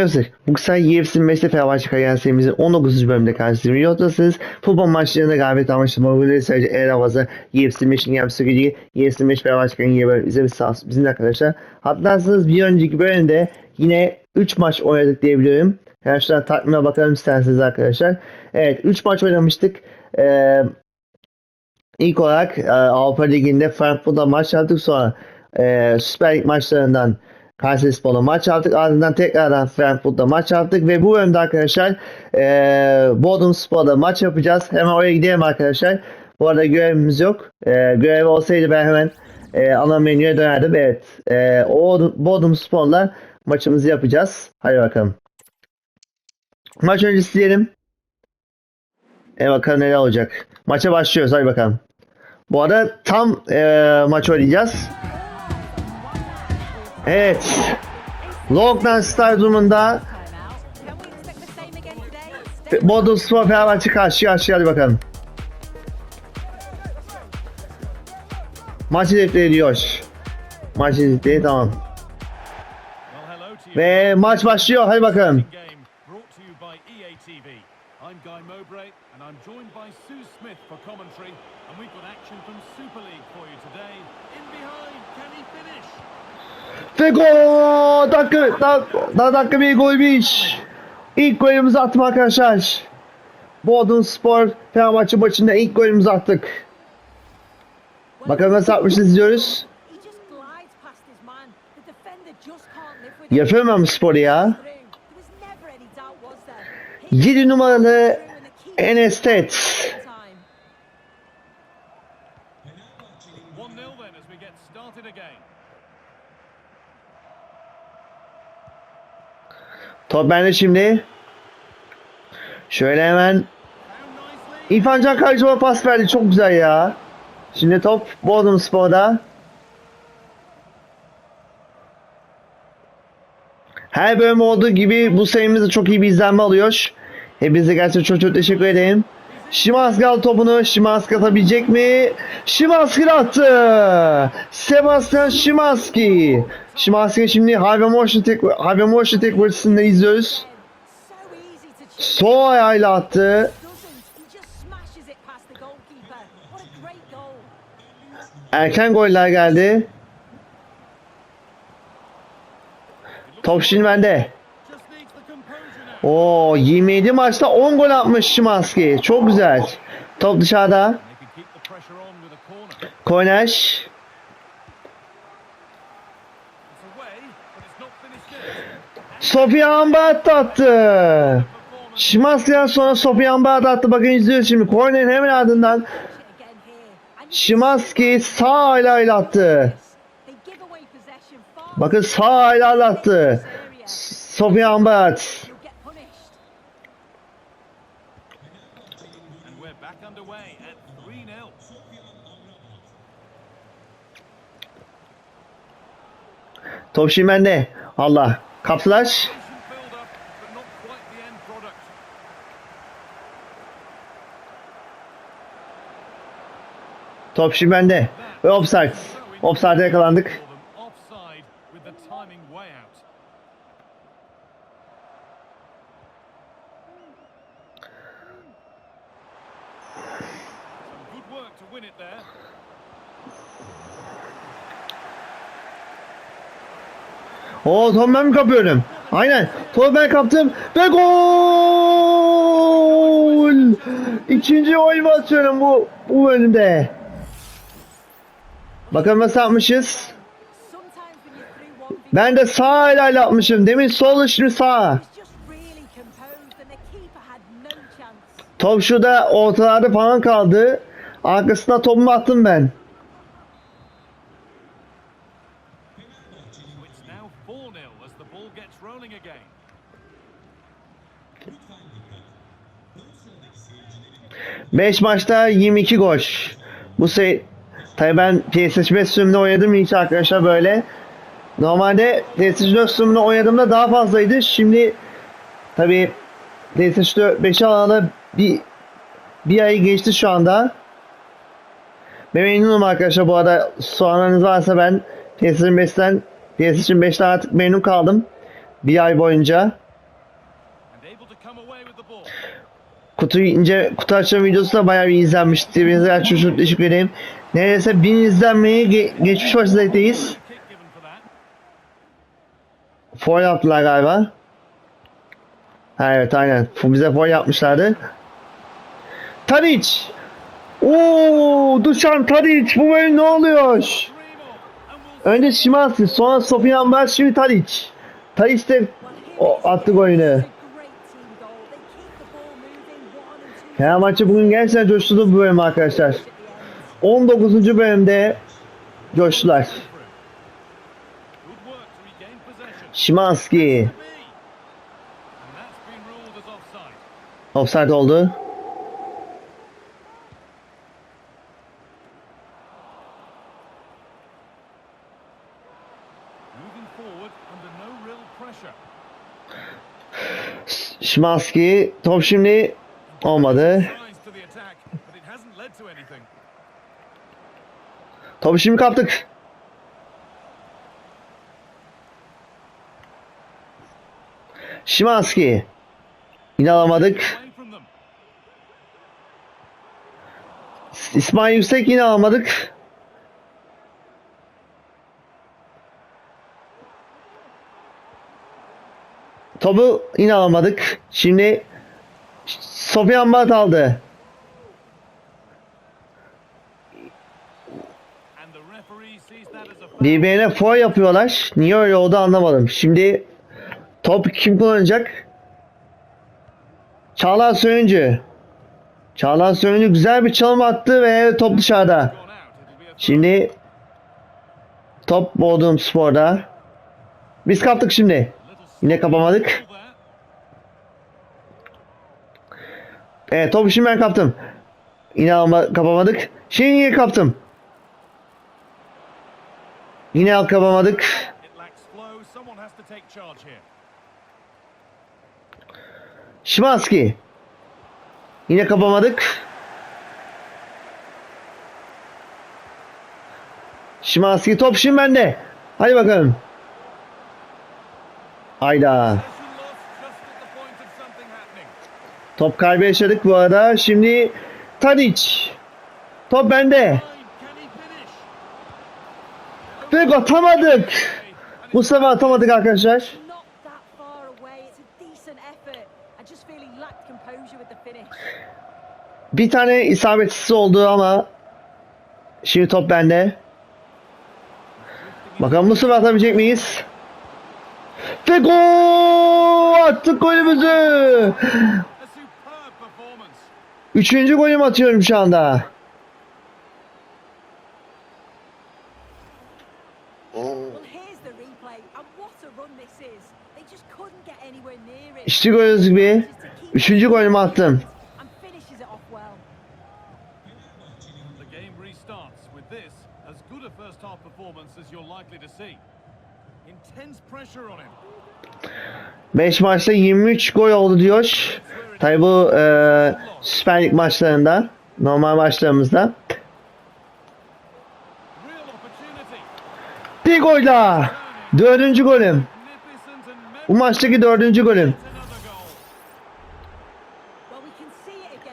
Merhaba. Bu kısa UFC Mesle Fenerbahçe kariyer serimizin 19. bölümünde karşınızda videodasınız. Futbol maçlarında galibiyet amaçlı mobilleri sadece eğer havası UFC Meşin Gem Sürücü, UFC Meş Fenerbahçe kariyer bölüm izlemesi sağ olsun bizim arkadaşlar. Hatırlarsanız bir önceki bölümde yine 3 maç oynadık diyebiliyorum. Hemen şuradan takvime bakalım isterseniz arkadaşlar. Evet 3 maç oynamıştık. Ee, ilk olarak e, Avrupa Ligi'nde Frankfurt'ta maç yaptık sonra e, Süper Lig maçlarından Kayseri Spor'la maç yaptık. Ardından tekrardan Frankfurt'ta maç yaptık ve bu bölümde arkadaşlar e, Bodrum Spor'da maç yapacağız. Hemen oraya gidelim arkadaşlar. Bu arada görevimiz yok. E, görev olsaydı ben hemen e, ana menüye dönerdim. Evet. E, o Bodrum Spor'la maçımızı yapacağız. Hadi bakalım. Maç öncesi diyelim. E bakalım neler olacak. Maça başlıyoruz. Hadi bakalım. Bu arada tam e, maç oynayacağız. Again today? Stay Bodrum Spor Fenerbahçe karşı karşıya hadi bakalım. Maç hedefleri ediyor. Maç hedefleri tamam. Ve maç başlıyor hadi bakalım. Sue Smith for commentary and we've got action from Super League for you today. In behind, can he finish? Ve gol! Dakika, da, da, dakika bir golmüş. İlk golümüzü attım arkadaşlar. Bodrum Spor Fenerbahçe maçında ilk golümüzü attık. Bakalım nasıl atmışız it. Yapıyorum ben sporu ya. Through. There was never any doubt, was there? He 7 numaralı Enes Tet. time. 1-0 then as we get started again. Top bende şimdi. Şöyle hemen. İrfan Can Kayıcı'ma pas verdi. Çok güzel ya. Şimdi top Bodrum Spor'da. Her bölüm olduğu gibi bu sayımız da çok iyi bir izlenme alıyor. Hepinize gerçekten çok çok teşekkür ederim. Şimanski aldı topunu. Şimanski atabilecek mi? Şimanski attı. Sebastian Şimanski. Şimanski şimdi Harvey Motion tek Harvey Motion tek vuruşunda izliyoruz. Sol ayağıyla attı. Erken goller geldi. Top şimdi bende. Oo 27 maçta 10 gol atmış Şimanski. Çok güzel. Top dışarıda. They can keep the pressure on with a corner. Korner. It's away, but it's not finished yet. Sofya Ambat attı. Şimanski'den sonra Sofya Ambat attı. Bakın izliyoruz şimdi. Kornerin hemen ardından Şimanski sağ ayağıyla attı. Bakın sağ ayağıyla attı. Sofya Ambat. You'll get punished. and we're back underway at 3-0. Top şimdi. Allah. Product. Top şimdi bende. Ve offside. Offside'e yakalandık. For them offside with the timing way out. Some good work to win it there. Oo top ben mi kapıyorum? Aynen. Top ben kaptım ve gol! İkinci gol atıyorum bu bu bölümde. Bakalım nasıl yapmışız? Ben de sağ el atmışım. Demin sol şimdi sağ. Top şurada ortalarda falan kaldı. Arkasına topumu attım ben. 5 maçta 22 gol. Bu şey tabii ben PS5 sürümünde oynadım hiç arkadaşlar böyle. Normalde PS4 sürümünde oynadığımda daha fazlaydı. Şimdi tabii PS4 5'e alalı bir bir ay geçti şu anda. Ben memnunum arkadaşlar bu arada soranlarınız varsa ben PS5'ten PS5'ten artık memnun kaldım. Bir ay boyunca. Kutu ince kutu açma videosu da bayağı bir izlenmişti. Bize açmış çok teşekkür ederim. Neredeyse 1000 izlenmeyi ge- geçmiş vaziyetteyiz. Foul yaptılar galiba. Ha, evet aynen. Bize foul yapmışlardı. Tadic! Oo, Dušan Tadic bu bölüm ne oluyor? Önce Şimanski, sonra Sofyan Baş, şimdi Tadic. Tadic de attı golünü. Fenerbahçe bugün gerçekten coştu bu bölüm arkadaşlar. at the end. 19. bölümde coştular. Şimanski. Offside. Oldu. Şimanski top şimdi olmadı. Topu şimdi kaptık. Şimanski. Yine alamadık. İsmail Yüksek yine alamadık. Topu yine alamadık. Şimdi Sofyan Bat aldı. A foul. Yapıyorlar. Niye öyle oldu anlamadım. Şimdi top kim kullanacak? Çağlar Söyüncü. Çağlar Söyüncü güzel bir çalım attı ve top dışarıda. Şimdi top Bodrum Spor'da. Biz kaptık şimdi. Yine kapamadık. Evet topu şimdi ben kaptım. Yine ama kapamadık. Şimdi yine kaptım. Yine kapamadık. Charge here. Şimanski. Yine kapamadık. Şimanski top şimdi bende. Hadi bakalım. Hayda. Top kaybı yaşadık bu arada. Şimdi Tadic. Top bende. Ve atamadık. Bu sefer atamadık arkadaşlar. Bir tane isabetsiz oldu ama şimdi top bende. Bakalım bu sefer atabilecek miyiz? Ve gol! Attık golümüzü. Üçüncü golümü atıyorum şu anda. İşte gördüğünüz gibi üçüncü golümü attım. Performance as you're likely to see. 5 maçta 23 gol oldu diyor. Tabi bu e, Süper Lig maçlarında. Normal maçlarımızda. Bir gol daha. Dördüncü golüm. Bu maçtaki dördüncü golüm.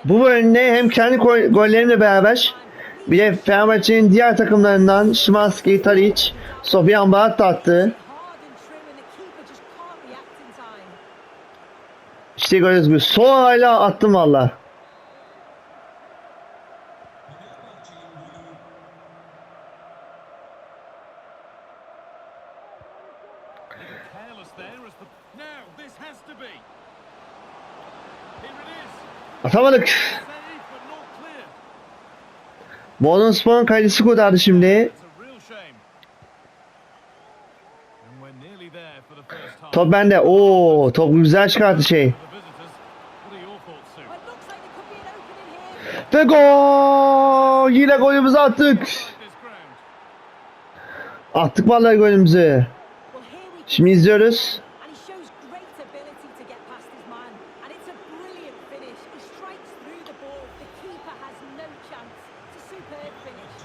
Bu bölümde hem kendi gol- gollerimle beraber bir de Fenerbahçe'nin diğer takımlarından Şimanski, Tadic, Sofyan Bahat da attı. İşte gördüğünüz gibi sol hala attım valla. Atamadık. Bodrum Spor'un kalecisi kurtardı şimdi. Top bende. Oo, top güzel çıkarttı şey. Ve gol! Yine golümüzü attık. Attık vallahi golümüzü. Şimdi izliyoruz. and he shows great ability to get past his man. And it's a brilliant finish. He strikes through the ball. The keeper has no chance. It's a superb finish.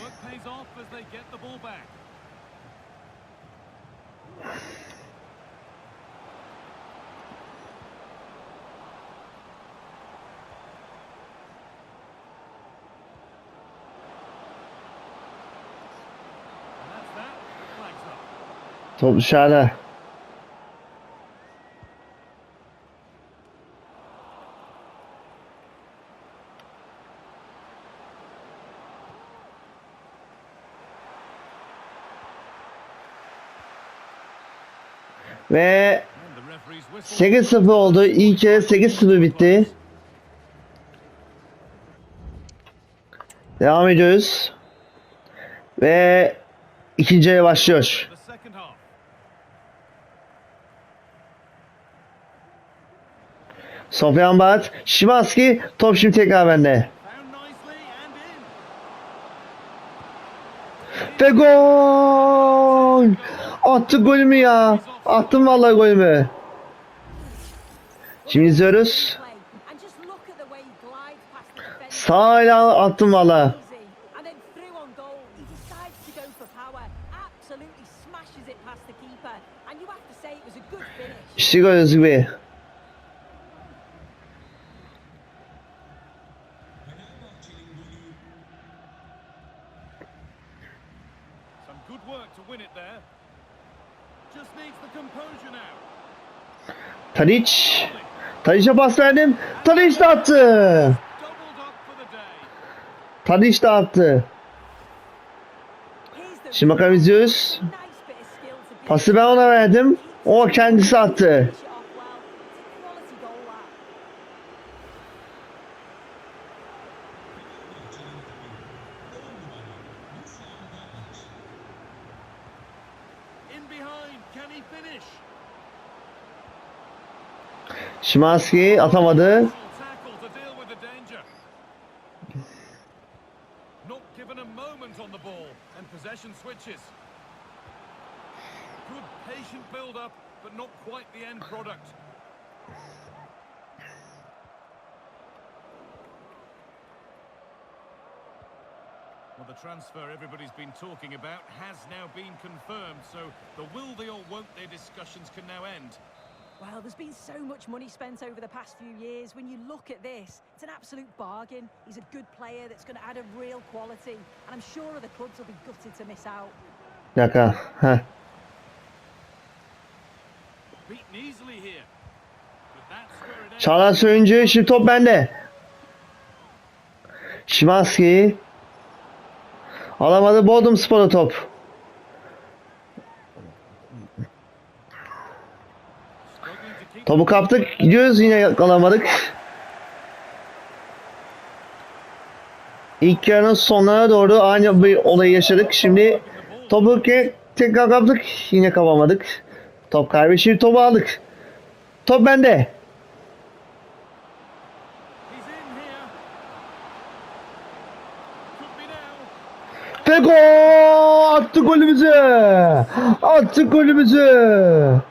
Work pays off as they get the ball back. Top dışarıda. Ve And the referee's whistle. 8-0 oldu. İlk yarı 8-0 bitti. Devam ediyoruz. Ve ikinci başlıyor. The second half. Sofyan Bat, Şimanski, top şimdi tekrar bende. Ve gol! Attı golümü ya. Attım vallahi golümü. Şimdi izliyoruz. Play. And just look at the way he glides past the defender. Sağ ayağına attım valla. Easy. And then through on goal, he decides to go for power. Absolutely smashes it past the keeper. And you have to say it was a good finish. İşte gördüğünüz gibi. Some good work to win it there. Just needs the composure now. Tadic. Tadic'e pas verdim. Tadic de attı. Tadic de attı. Şimdi bakalım izliyoruz. Pası ben ona verdim. O kendisi attı. End product. Well, the transfer everybody's been talking about has now been confirmed, so the will they or won't they discussions can now end. Well, there's been so much money spent over the past few years. When you look at this, it's an absolute bargain. He's a good player that's going to add a real quality. And I'm sure other clubs will be gutted to miss out. Bir dakika. Heh. Beaten easily here. But that's where it. Çağlar Söyüncü. Şimdi top bende. Şimanski. Alamadı. Bodrum Spor'a top. Topu kaptık. Gidiyoruz yine yakalamadık. İlk yarının sonlarına doğru aynı bir olayı yaşadık. Şimdi topu tekrar kaptık. Yine kapamadık. Top kaybı. Şimdi topu aldık. Top bende. Ve gol! Attı golümüzü. Attı golümüzü.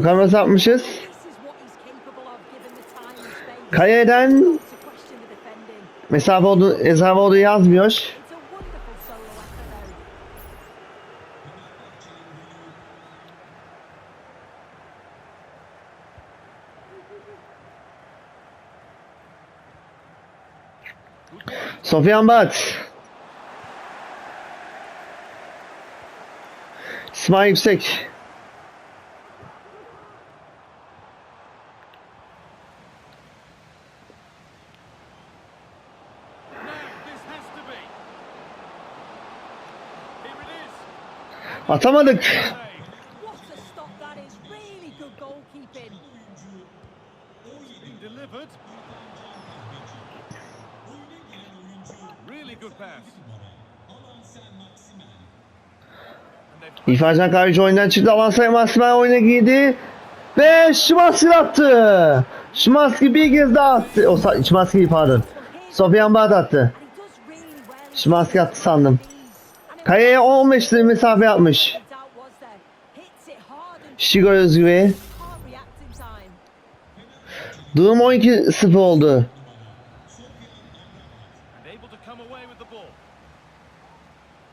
Bakalım nasıl yapmışız. Kaleden mesafe oldu, mesafe oldu yazmıyor. Sofyan Bat. İsmail Yüksek. They've İrfancan Kahveci oyundan çıktı. Avansay Masmen oyuna girdi. Ve Şimanski attı. Şimanski bir kez daha attı. O Şimanski pardon. Sofyan Bat attı. Şimanski attı sandım. Kaya'ya 15 metre mesafe yapmış. in time. Durum 12-0 oldu.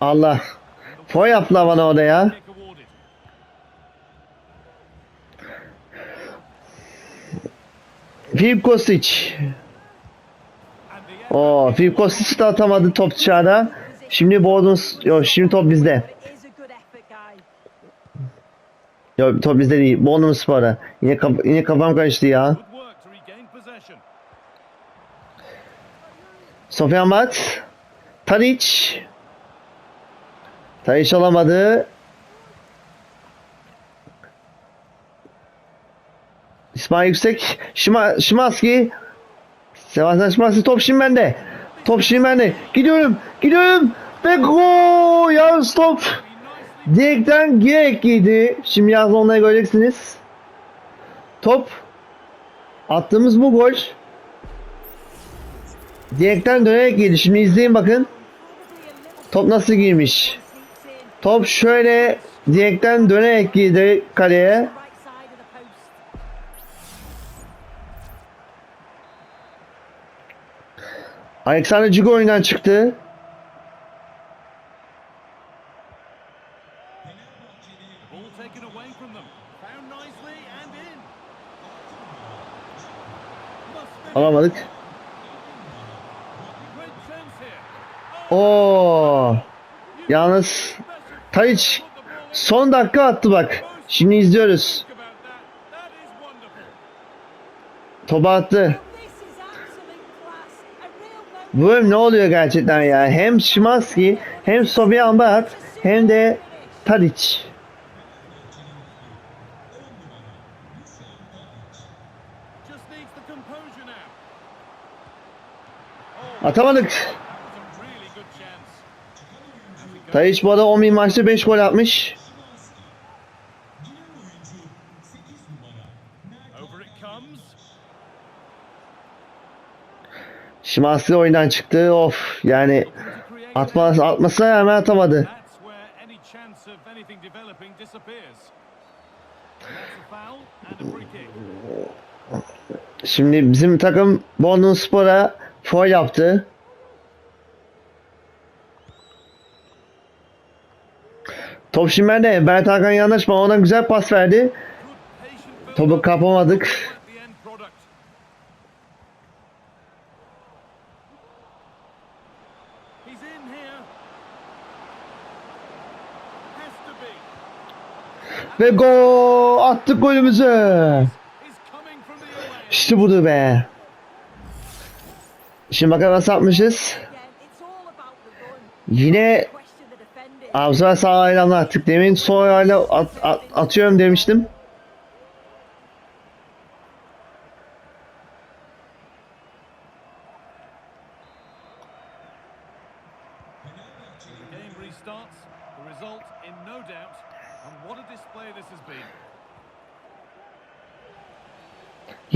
Allah. Foy yaptılar bana orada ya. Filip Kostic. And the O Filip Kostic de atamadı top dışarıda. Şimdi Bodrum yok şimdi top bizde. Yok top bizde değil. Bodrum Spor'a. Yine, kaf- yine kafam karıştı ya. Sofyan Bat. Tadic. Tadic alamadı. İsmail Yüksek. Şima, Şimanski. Sebastian Şimanski top şimdi bende. Top şimdi bende. Gidiyorum. Gidiyorum. Ve gol. Ya stop. Direkten girek giydi. Şimdi yaz onları göreceksiniz. Top. Attığımız bu gol. Direkten dönerek girdi. Şimdi izleyin bakın. Top nasıl girmiş. Top şöyle direkten dönerek girdi kaleye. Alexander Cigo oyundan çıktı. Alamadık. Oo. Yalnız in. son dakika attı bak. Şimdi izliyoruz. Topu attı. Bu bölüm ne oluyor gerçekten ya? Hem Şimanski hem Sofyan Bat hem de Tadic. Now. Atamadık. Tadic bu arada 11 maçta 5 gol atmış. Comes. Şimanski oyundan çıktı. Of yani To create atma, atmasına hemen atamadı. Şimdi bizim takım Bodrum Spor'a foul yaptı. Top şimdi bende. Berk Hakan yanlış bana ona güzel pas verdi. Topu kapamadık. The end product. He's in here. Has to be. Ve gol attık golümüzü. İşte budur be. Şimdi bakalım nasıl atmışız. Yine. Abi bu sefer sağ ayağımla attık. Demin sol ayağıyla at, at- atıyorum demiştim. The game restarts. The result in no doubt. And what a display this has been.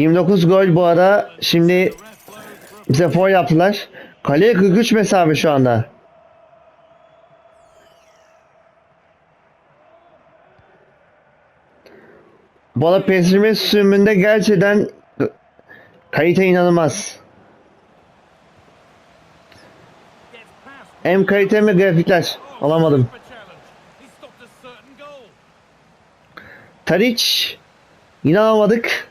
29 gol bu ara. Şimdi for bize foul yaptılar. Kaleye 43 mesafe şu anda. Bu arada pesime sürümünde gerçekten kalite inanılmaz. Hem kalite de grafikler. Alamadım. Tadic. Yine alamadık.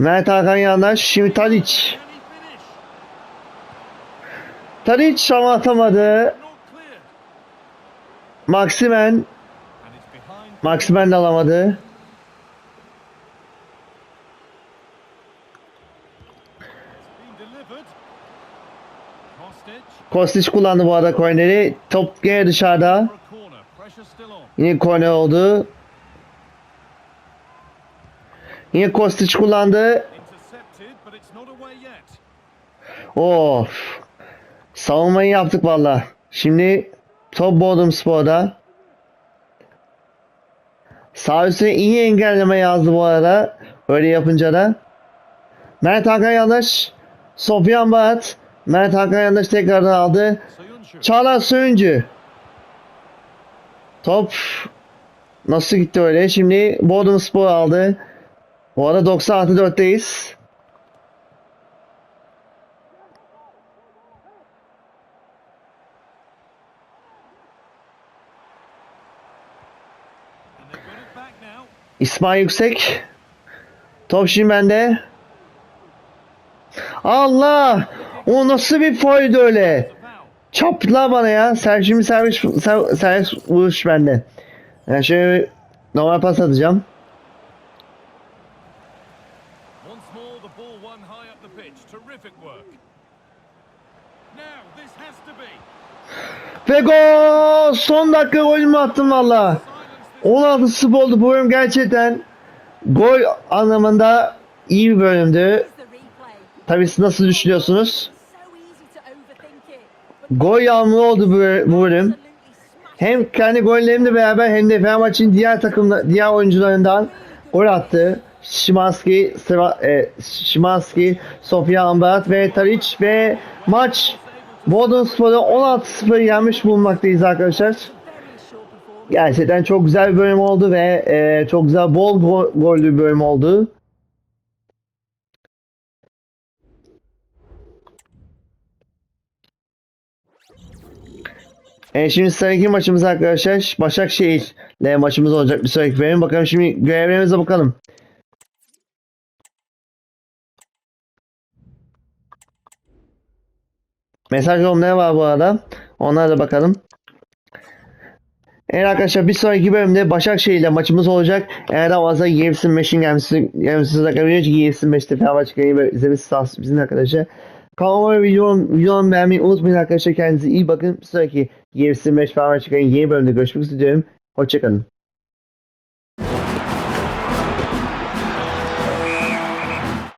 Mert Hakan yandaş. Şimdi Tadic. Tadic ama atamadı. Maximen. Maximen de alamadı. Kostic kullandı bu arada korneri. Top gene dışarıda. Yine korner oldu. Yine Kostic kullandı. Of. Savunmayı yaptık valla. Şimdi top Bodrum Spor'da. Sağ üstüne iyi engelleme yazdı bu arada. Öyle yapınca da. Mert Hakan yanlış. Sofyan Bahat. Mert Hakan yanlış tekrardan aldı. Çağlar Söyüncü. Top nasıl gitti öyle? Şimdi Bodrum Spor aldı. Bu arada 90 artı 4'teyiz. And they've got it back now. İsmail Yüksek. Top şimdi bende. Allah! O nasıl bir foydu öyle? Çapla bana ya. Sen şimdi servis, ser- servis vuruş bende. Yani şöyle normal pas atacağım. Ve gol! Son dakika golümü attım valla. Silence this 16-0 oldu. Bu bölüm gerçekten gol anlamında iyi bir bölümdü. Tabii siz nasıl düşünüyorsunuz? Gol yağmuru oldu bu, bölüm. Hem kendi gollerimle beraber hem de Fenerbahçe'nin diğer takımla diğer oyuncularından gol attı. Şimanski, Sıra- e, Şimanski, Sofya Ambarat ve Taric ve maç Bodrumspor'u 16-0 yenmiş bulunmaktayız arkadaşlar. Gerçekten çok güzel bir bölüm oldu ve e, çok güzel bol go- gollü bir bölüm oldu. E, şimdi sonraki maçımız arkadaşlar Başakşehir'le maçımız olacak bir sonraki bölüm. Bakalım şimdi görevlerimize bakalım. Mesaj ne var bu arada? Onlara da bakalım. Evet arkadaşlar bir sonraki bölümde Başakşehir ile maçımız olacak. Eğer havazda Yevsin Meş'in gelmesi, gelmesi takabilir ki Yevsin Meş'te Fenerbahçe'yi izlemesi sağlık bizim arkadaşlar. Kanalıma videomu, videomu beğenmeyi unutmayın arkadaşlar. Kendinize iyi bakın. Bir sonraki Yevsin Meş Fenerbahçe'nin yeni bölümde görüşmek üzere. Hoşçakalın.